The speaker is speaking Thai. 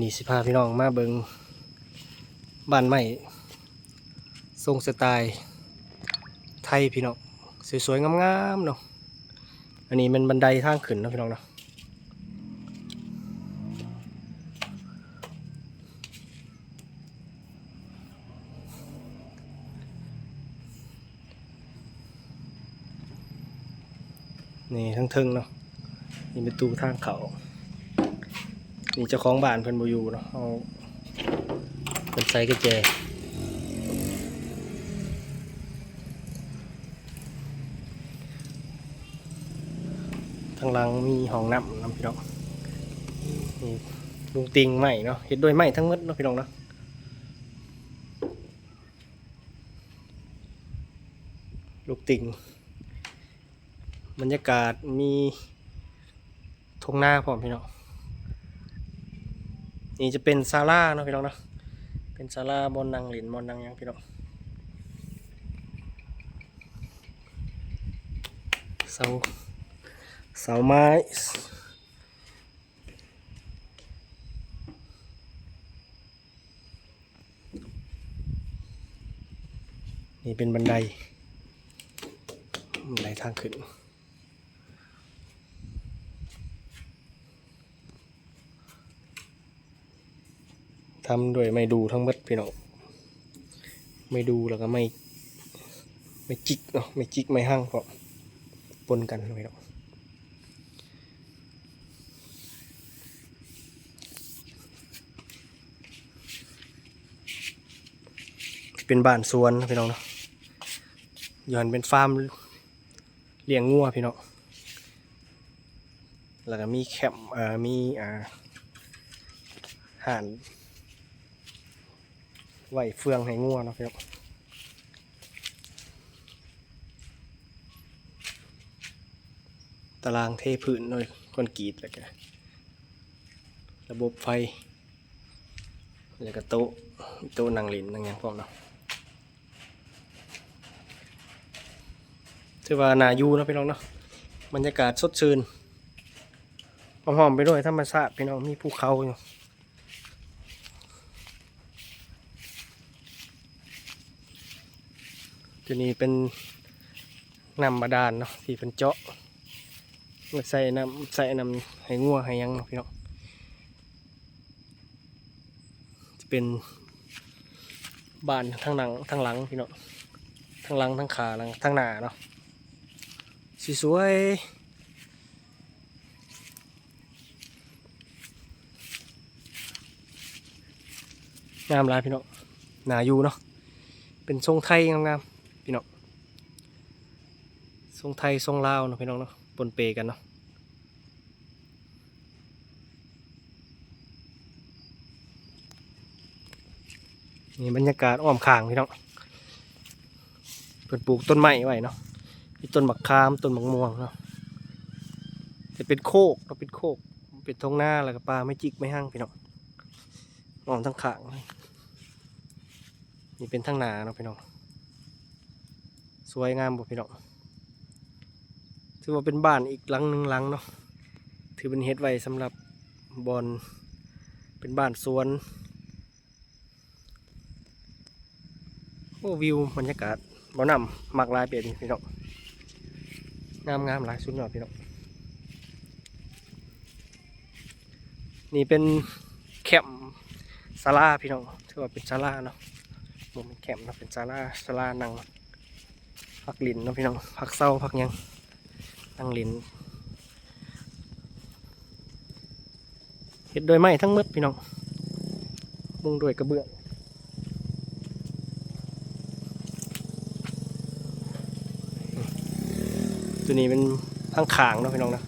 นี่สิพาพี่น้องมาเบิงบ้านใหม่ทรงสไตล์ไทยพี่น้องสวยๆงามๆเนาะอันนี้มันบันไดทางขึ้นนะพี่น้องเนาะนี่ทั้งทึงเนาะนี่ประตูทางเขา นี่เจ้าของบ้านเพิ่นบ่อยู่เนาะเอาเพิ่นใส่กุญแจทางหลังมีห้องน้ำน้ำพี่น้องนี่ลุงติงใหม่เนาะเห็ดด้วยไม้ทั้งหมดเนาะพี่น้องเนาะลูกติงบรรยากาศมีทงหน้าพร้อมพี่น้อง นี่จะเป็นศาลาเนาะพี่น้องเนาะเป็นศาลาบนนางหลินบนนางยังพี่น้องเสาเสาไม้นี่เป็นบันไดบันไดทางขึ้น ทำด้วยไม่ดูทั้งหมดพี่น้องไม่ดูแล้วก็ไม่ไม่จิกเนาะไม่จิกไม่หั่งเพราะปนกันพี่น้องเป็นบ้านสวนพี่น้องเนาะย้อนเป็นฟาร์มเลี้ยงงัวพี่น้อง แล้วก็มีแคมป์มีอ่าห่าน ไหวเฟืองให้งัวนะพี่น้องตารางเทพื้นหน่อยคอนกรีตแล้วก็ระบบไฟ แล้วก็โต๊ะโต๊ะนั่งเล่นนั่งหยังพร้อมเนาะถือว่านายูนะพี่น้องเนาะบรรยากาศสดชื่นหอมๆไปด้วยธรรมชาติพี่น้องมีภูเขาอยู่ ตัวนี้เป็นน้ำบาดาลเนาะที่เป็นเจาะมาใส่น้ำใส่น้ำให้งัวให้ยังเนาะพี่น้องจะเป็นบ้านทางหลังทางหลังพี่น้องทางหลังทางขาหลังทางหน้าเนาะสสวยงามลายพี่น้องหนาอยู่เนาะเป็นทรงไทยงามๆ พี่น้องทรงไทยทรงลาวเนาะพี่น้องเนาะปนเปกันเนาะนี่บรรยากาศอ้อมข้างพี่น้องเพิ่นปลูกต้นไม้ไว้เนาะมีต้นมะขามต้นมะม่วงเนาะจะเป็นโคกเราะเป็นโคก เป็นท้องนาแล้วก็ปลาไม่จิกไม่หั่งพี่น้องอ้อมทั้งข้างนี่เป็นทั้งนาเนาะพี่น้อง สวยงามบ่พี่น้องถือว่าเป็นบ้านอีกหลังหนึ่งหลังเนาะถือเป็นเฮ็ดไว้สำหรับบอลเป็นบ้านสวนโอ้วิวบรรยากาศบ่อนำมักลายเปลี่ยนพี่น้องงามงามหลายสุดยอดพี่น้องนี่เป็นแคมป์ศาลาพี่น้องถือว่าเป็นศาลาเนาะบ่แมันแคมเนาะเป็นศาลาศาลานั่ง พักลินนะพี่น้องพักเศร้าพักยังตั้งลินเห็ดโดยไม้ทั้งหมดพี่น้องมุงด้วยกระเบื้องตัวนี้เป็นทั้งขางเนาะพี่น้องนะ